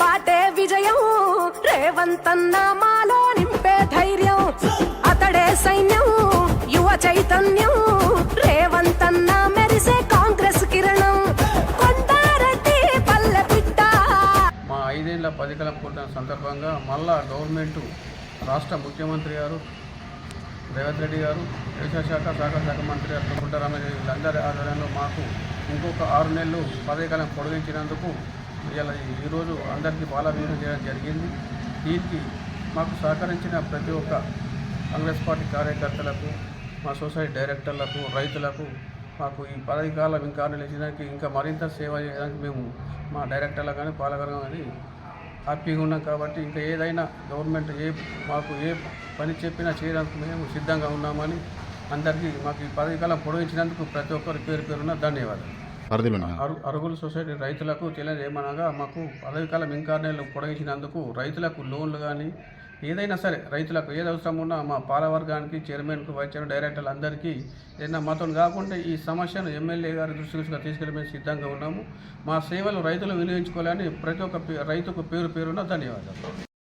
బాటే విజయం. రేవంతన్న మాలో నింపే ధైర్యం. అతడే సైన్యం యువ చైతన్యం. రేవంతన్న మెరిసే కాంగ్రెస్ కిరణం. కొండారెడ్డి పల్లె పిట్ట మా ఐదేళ్ళ పదికలం పూర్తయిన సందర్భంగా మళ్ళా గవర్నమెంట్ రాష్ట్ర ముఖ్యమంత్రి గారు రేవంత్ రెడ్డి గారు వ్యవసాయ శాఖ సహకార శాఖ మంత్రి గారు గుంటరామయ్య వీళ్ళందరి ఆధ్వర్యంలో మాకు ఇంకొక ఆరు నెలలు పదవికాలం పొడిగించినందుకు ఇలా ఈరోజు అందరికీ బాలాభిషేకం చేయడం జరిగింది. దీనికి మాకు సహకరించిన ప్రతి ఒక్క కాంగ్రెస్ పార్టీ కార్యకర్తలకు మా సొసైటీ డైరెక్టర్లకు రైతులకు మాకు ఈ పదవి కాలం ఇంకా నిలిచడానికి ఇంకా మరింత సేవ చేయడానికి మేము మా డైరెక్టర్లకు కానీ పాలకరు కానీ హ్యాపీగా ఉన్నాం కాబట్టి ఇంకా ఏదైనా గవర్నమెంట్ ఏ మాకు ఏ పని చెప్పినా చేయడానికి మేము సిద్ధంగా ఉన్నామని అందరికీ మాకు ఈ పదవి కాలం పొడిగించినందుకు ప్రతి ఒక్కరి పేరు పేరున ధన్యవాదాలు. పరిధిలో అరు అరుగుల సొసైటీ రైతులకు తెలియజేయమనగా మాకు పదవి కాలం ఇంకా నెలలు రైతులకు లోన్లు కానీ ఏదైనా సరే రైతులకు ఏది అవసరం ఉన్నా మా పాలవర్గానికి చైర్మన్కు వైస్ చైర్మన్ డైరెక్టర్లు అందరికీ ఏదైనా మాతో కాకుండా ఈ సమస్యను ఎమ్మెల్యే గారి దృష్టికి తీసుకెళ్ళి మేము సిద్ధంగా ఉన్నాము. మా సేవలు రైతులు వినియోగించుకోవాలని ప్రతి ఒక్క పే- రైతుకు పేరు పేరున ధన్యవాదాలు.